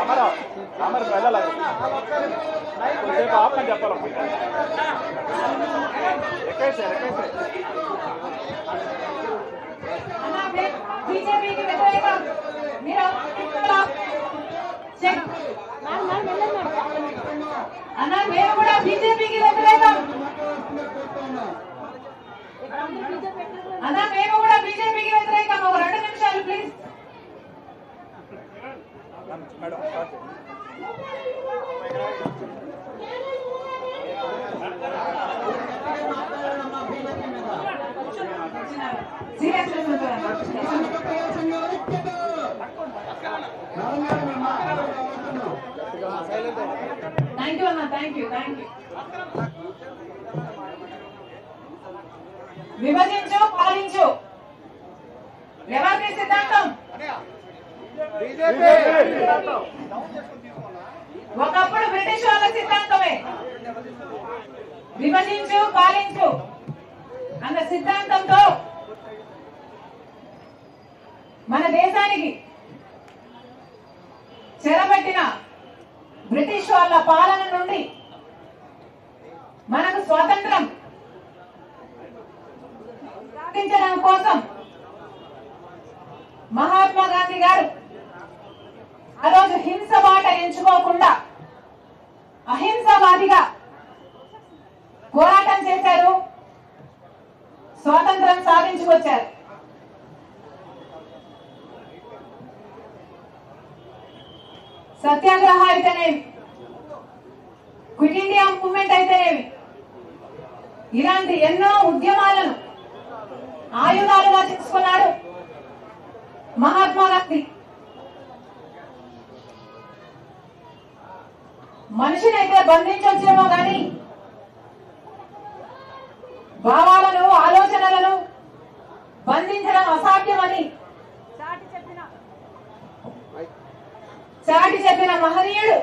రామారావు రామారావు వెళ్ళాలి కొద్దిసేపు ఆపని చెప్పాలి ఎక్కేసే ఎక్కేసే బీజేపీకి వ్యతిరేకం మీరు చెక్. అన్న మేము కూడా బీజేపీకి థ్యాంక్ యూ అన్న. థ్యాంక్ యూ థ్యాంక్ యూ విభజించు పాలించు. ఎవరికి సిద్ధాంతం? ఒకప్పుడు బ్రిటిష్ వాళ్ళ సిద్ధాంతమే. విభజించు పాలించు అన్న సిద్ధాంతంతో మన దేశానికి చెరబట్టిన బ్రిటిష్ వాళ్ళ పాలన నుండి మనకు స్వాతంత్రం సాధించడం కోసం మహాత్మా గాంధీ గారు ఆ రోజు హింస బాట ఎంచుకోకుండా అహింసవాదిగా పోరాటం చేశారు. స్వాతంత్రం సాధించుకొచ్చారు. సత్యాగ్రహ అయితేనేమి క్విట్ ఇండియా మూవ్మెంట్ అయితేనేమి ఇలాంటి ఎన్నో ఉద్యమాలను ఆయుధాలుగా తీసుకున్నాడు మహాత్మా గాంధీ. అయితే బంధించొచ్చేమో గాని భావాలను ఆలోచనలను బంధించడం అసాధ్యమని చాటి చెప్పిన మహనీయుడు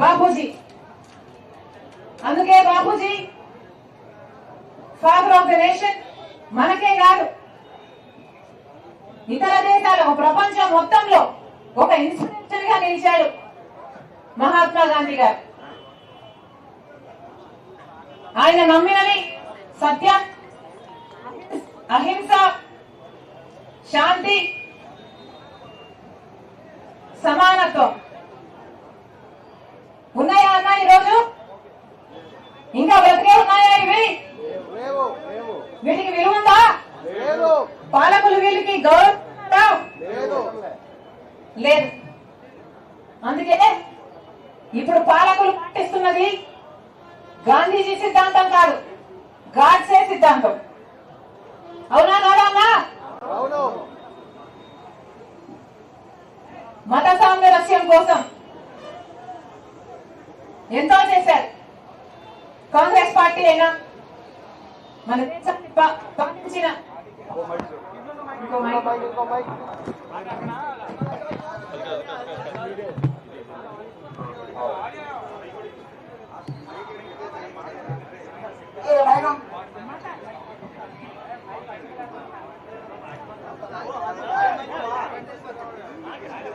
బాపూజీ. అందుకే Bapuji father of the nation మనకే కాదు. ఇతర దేశాల ప్రపంచం మొత్తంలో ఒక ఇన్స్పిరేషన్గా నిలిచాడు మహాత్మా గాంధీ గారు. ఆయన నమ్మినవి సత్యం. అహింస శాంతి సమానత్వం. ఉన్నాయా అన్న ఈరోజు? ఇంకా బ్రతికే ఉన్నాయా ఇవి? వీటికి విలువ ఉందా పాలకులు వీళ్ళకి గౌరవం? లేదు. అందుకే ఇప్పుడు పాలకులు పాటిస్తున్నది గాంధీజీ సిద్ధాంతం కాదు. గాడ్సే సిద్ధాంతం. అవునా కాదా అన్నా? అవును మత సామరస్యం కోసం ఎంతో చేశారు. కాంగ్రెస్ పార్టీ అయినా మన దేశాన్ని పాలించిన ఇంకో మైక్. ఇంకో మైక్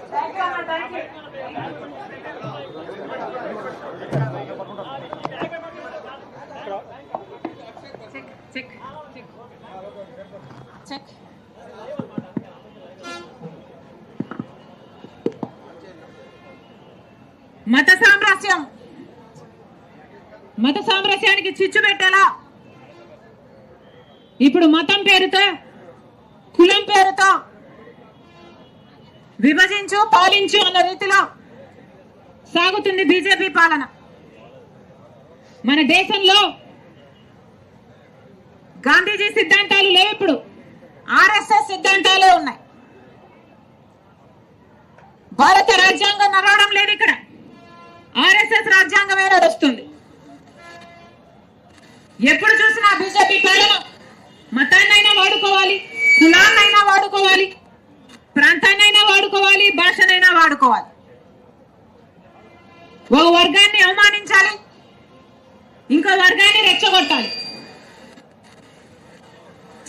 Thank you, అన్న, thank you. చెక్ చెక్ మత సామ్రాజ్యం. మత సామ్రాజ్యానికి చిచ్చు పెట్టేలా. ఇప్పుడు మతం పేరుతో కులం పేరుతో విభజించు పాలించు అన్న రీతిలో సాగుతుంది బీజేపీ పాలన. మన దేశంలో గాంధీజీ సిద్ధాంతాలు లేవు ఇప్పుడు. ఆర్ఎస్ఎస్ సిద్ధాంతాలే ఉన్నాయి. భారత రాజ్యాంగం నడవడం లేదు ఇక్కడ. ఆర్ఎస్ఎస్ రాజ్యాంగమే నడుస్తుంది. ఎప్పుడు చూసినా బీజేపీ పాలన మతాన్నైనా వాడుకోవాలి కులాన్నైనా వాడుకోవాలి ప్రాంతాన్నైనా వాడుకోవాలి భాషనైనా వాడుకోవాలి. ఒక వర్గాన్ని అవమానించాలి ఇంకో వర్గాన్ని రెచ్చగొట్టాలి.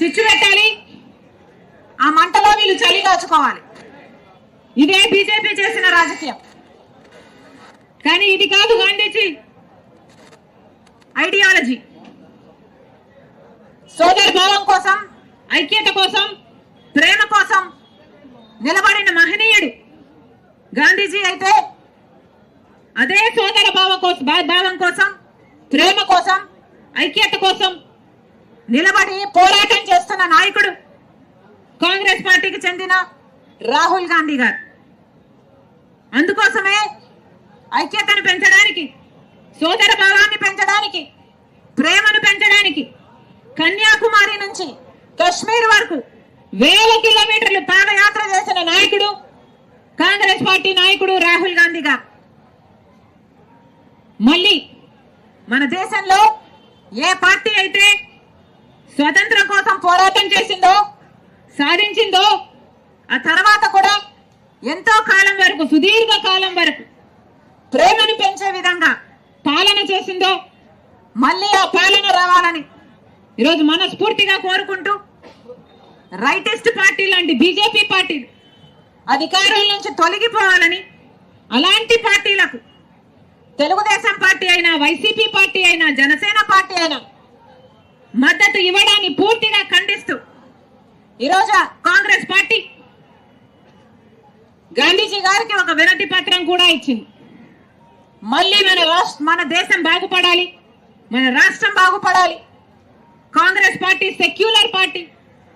చిచ్చు పెట్టాలి. ఆ మంటలో వీళ్ళు చలి దాచుకోవాలి. ఇదే బీజేపీ చేసిన రాజకీయం. కానీ ఇది కాదు గాంధీజీ. ఐడియాలజీ. సోదర భావం కోసం ఐక్యత కోసం ప్రేమ కోసం నిలబడిన మహనీయుడు గాంధీజీ అయితే అదే సోదర భావ కోసం భావం కోసం ప్రేమ కోసం ఐక్యత కోసం నిలబడి పోరాటం చేస్తున్న నాయకుడు కాంగ్రెస్ పార్టీకి చెందిన రాహుల్ గాంధీ గారు. అందుకోసమే ఐక్యతను పెంచడానికి సోదర భావాన్ని పెంచడానికి ప్రేమను పెంచడానికి కన్యాకుమారి నుంచి కశ్మీర్ వరకు వేల కిలోమీటర్లు పాదయాత్ర చేసిన నాయకుడు కాంగ్రెస్ పార్టీ నాయకుడు రాహుల్ గాంధీ గారు. మళ్ళీ మన దేశంలో ఏ పార్టీ అయితే స్వతంత్రం కోసం పోరాటం చేసిందో సాధించిందో ఆ తర్వాత కూడా ఎంతో కాలం వరకు సుదీర్ఘ కాలం వరకు ప్రేమను పెంచే విధంగా పాలన చేసిందో మళ్ళీ ఆ పాలన రావాలని ఈరోజు మనస్ఫూర్తిగా కోరుకుంటూ రైటెస్ట్ పార్టీ లాంటి బీజేపీ పార్టీలు అధికారుల నుంచి తొలగిపోవాలని అలాంటి పార్టీలకు తెలుగుదేశం పార్టీ అయినా వైసీపీ పార్టీ అయినా జనసేన పార్టీ అయినా మద్దతు ఇవ్వడాన్ని పూర్తిగా ఖండిస్తూ ఈరోజు కాంగ్రెస్ పార్టీ గాంధీజీ గారికి ఒక వినతి పత్రం కూడా ఇచ్చింది. మళ్ళీ మన రాష్ట్ర మన దేశం బాగుపడాలి మన రాష్ట్రం బాగుపడాలి. కాంగ్రెస్ పార్టీ సెక్యులర్ పార్టీ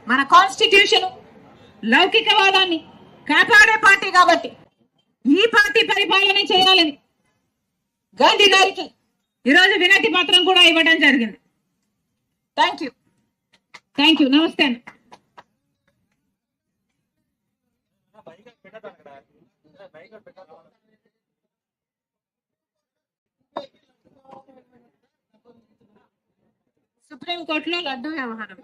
మన కాన్స్టిట్యూషన్ లౌకికవాదాన్ని కాపాడే పార్టీ కాబట్టి ఈ పార్టీ పరిపాలన చేయాలని గాంధీ గారికి ఈరోజు వినతి పత్రం కూడా ఇవ్వడం జరిగింది. థ్యాంక్ యూ థ్యాంక్ యూ నమస్తే అన్న. సుప్రీంకోర్టులో లడ్డు వ్యవహారం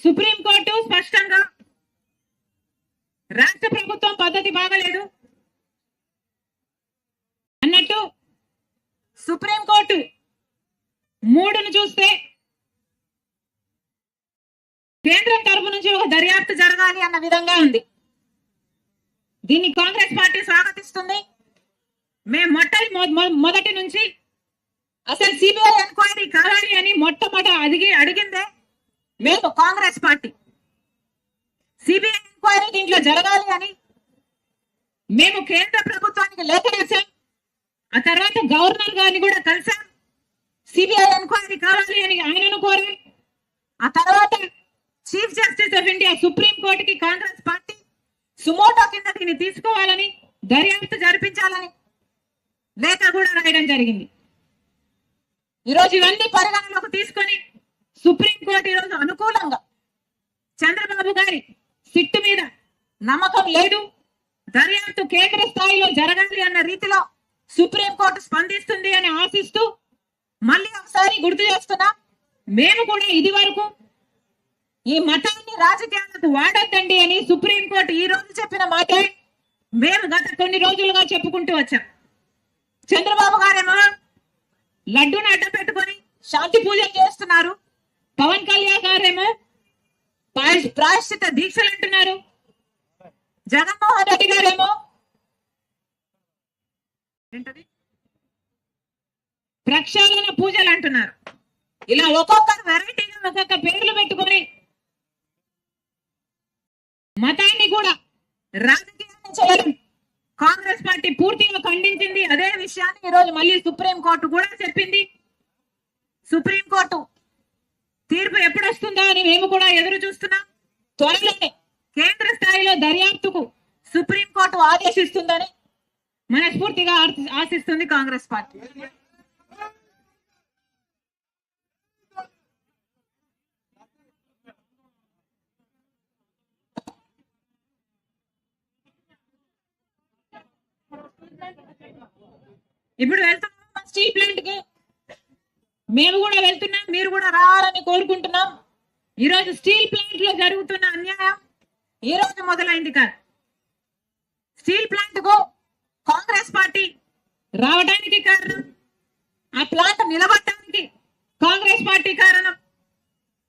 సుప్రీంకోర్టు స్పష్టంగా రాష్ట్ర ప్రభుత్వం పద్ధతి బాగలేదు. అన్నట్టు సుప్రీంకోర్టు మూడును చూస్తే కేంద్రం తరపు నుంచి ఒక దర్యాప్తు జరగాలి అన్న విధంగా ఉంది. దీన్ని కాంగ్రెస్ పార్టీ స్వాగతిస్తుంది. మేము మొట్టలి మొదటి నుంచి అసలు సిబిఐ ఎంక్వైరీ కావాలి అని మొట్టమొదట అడిగి అడిగిందే మేము కాంగ్రెస్ పార్టీ. సిబిఐ ఎంక్వైరీ దీంట్లో జరగాలి అని మేము కేంద్ర ప్రభుత్వానికి లేఖ రాశాం ఆ తర్వాత గవర్నర్ గారిని కూడా కలిసాం. సిబిఐ ఎంక్వైరీ కావాలి అని ఆయనను కోరాం. ఆ తర్వాత chief justice of India supreme కోర్టుకి కాంగ్రెస్ పార్టీ సుమోటో కింద దీన్ని తీసుకోవాలని దర్యాప్తు జరిపించాలని లేఖ కూడా రాయడం జరిగింది. ఈరోజు ఇవన్నీ పరిగణలోకి తీసుకొని సుప్రీం కోర్టు ఈరోజు అనుకూలంగా చంద్రబాబు గారి సిట్టు మీద నమ్మకం లేదు. దర్యాప్తు కేంద్ర స్థాయిలో జరగాలి అన్న రీతిలో సుప్రీంకోర్టు స్పందిస్తుంది అని ఆశిస్తూ మళ్ళీ ఒకసారి గుర్తు చేస్తున్నా మేము కూడా ఇది వరకు ఈ మతాన్ని రాజకీయాలకు వాడొద్దండి అని సుప్రీంకోర్టు ఈ రోజు చెప్పిన మాటే మేము గత కొన్ని రోజులుగా చెప్పుకుంటూ వచ్చాం. చంద్రబాబు గారేమో లడ్డూని అడ్డం పెట్టుకొని శాంతి పూజలు చేస్తున్నారు. పవన్ కళ్యాణ్ గారేమో ప్రాయశ్చిత దీక్షలు అంటున్నారు. జగన్మోహన్ రెడ్డి గారేమో? ఏంటది? ప్రక్షాళన పూజలు అంటున్నారు. ఇలా ఒక్కొక్కరు వెరైటీగా ఒక్కొక్క పేర్లు పెట్టుకొని మతాన్ని కూడా రాజకీయాన్ని చేయడం కాంగ్రెస్ పార్టీ పూర్తిగా ఖండించింది అదే విషయాన్ని ఈ రోజు మళ్ళీ సుప్రీం కోర్టు కూడా చెప్పింది. సుప్రీం కోర్టు తీర్పు ఎప్పుడు వస్తుందో అని మేము కూడా ఎదురు చూస్తున్నాం. త్వరలోనే కేంద్ర స్థాయిలో దర్యాప్తుకు సుప్రీం కోర్టు ఆదేశిస్తుందని మనస్ఫూర్తిగా ఆశిస్తుంది కాంగ్రెస్ పార్టీ. ఇప్పుడు వెళ్తున్నాం స్టీల్ ప్లాంట్కి మేము కూడా వెళ్తున్నాం మీరు కూడా రావాలని కోరుకుంటున్నాం. ఈరోజు స్టీల్ ప్లాంట్లో జరుగుతున్న అన్యాయం ఈ రోజు మొదలైంది కాదు. స్టీల్ ప్లాంట్కు కాంగ్రెస్ పార్టీ రావడానికి కారణం ఆ ప్లాంట్ నిలబడటానికి కాంగ్రెస్ పార్టీ కారణం.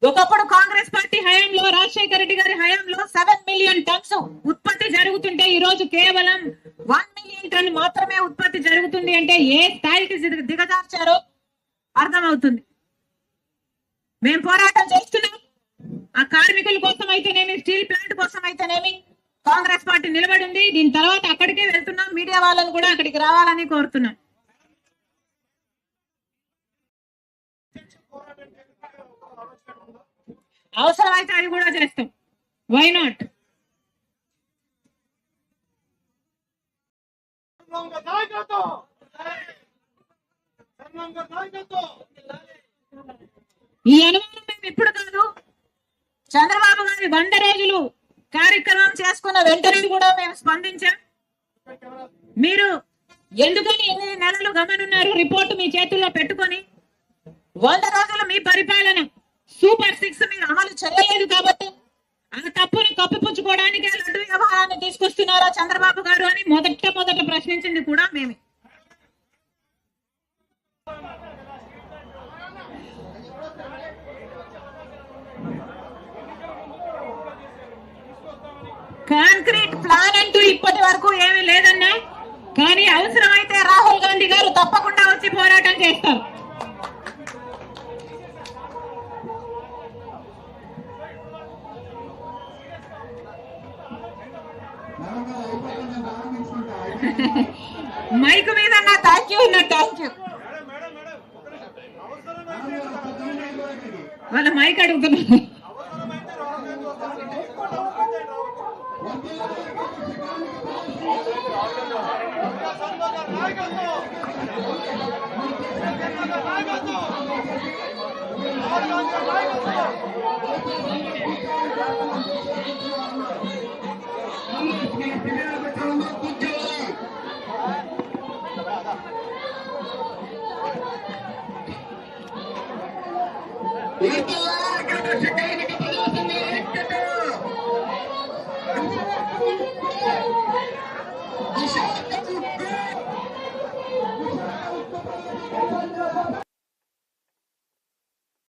ఒకప్పుడు కాంగ్రెస్ పార్టీ హయాంలో రాజశేఖర రెడ్డి గారి హయాంలో సెవెన్ మిలియన్ టన్స్ ఉత్పత్తి జరుగుతుంటే ఈ రోజు కేవలం వన్ మిలియన్ టన్ మాత్రమే ఉత్పత్తి జరుగుతుంది అంటే ఏ స్థాయికి దిగజార్చారో? అర్థమవుతుంది. మేము పోరాటం చేస్తున్నాం. ఆ కార్మికుల కోసం అయితేనేమి స్టీల్ ప్లాంట్ కోసం అయితేనేమి కాంగ్రెస్ పార్టీ నిలబడి ఉంది దీని తర్వాత అక్కడికే వెళ్తున్నాం. మీడియా వాళ్ళని కూడా అక్కడికి రావాలని కోరుతున్నాం. అవసరమైతే అది కూడా చేస్తాం. వై నాట్ ఈ అనుమానం మేము ఇప్పుడు కాదు. చంద్రబాబు గారి వంద రోజులు కార్యక్రమం చేసుకున్న వెంటనే కూడా మేము స్పందించాం. మీరు ఎందుకని ఎనిమిది నెలలు గమనున్నారు రిపోర్టు మీ చేతుల్లో పెట్టుకొని? వంద రోజులు మీ పరిపాలన సూపర్ సిక్స్ మీరు అమలు చేయలేదు కాబట్టి ఆ తప్పుని కప్పిపుచ్చుకోవడానికి లడ్డు వ్యవహారాన్ని తీసుకొస్తున్నారా చంద్రబాబు గారు అని మొదట మొదట ప్రశ్నించింది కూడా మేమే. కాంక్రీట్ ప్లాన్ అంటూ ఇప్పటి వరకు ఏమీ లేదన్నా. కానీ అవసరమైతే రాహుల్ గాంధీ గారు తప్పకుండా వచ్చి పోరాటం చేస్తారు. మైక్ మీద థ్యాంక్ యూ అన్న థ్యాంక్ యూ వాళ్ళ మైక్ అడుగుతున్నారు. Thank you.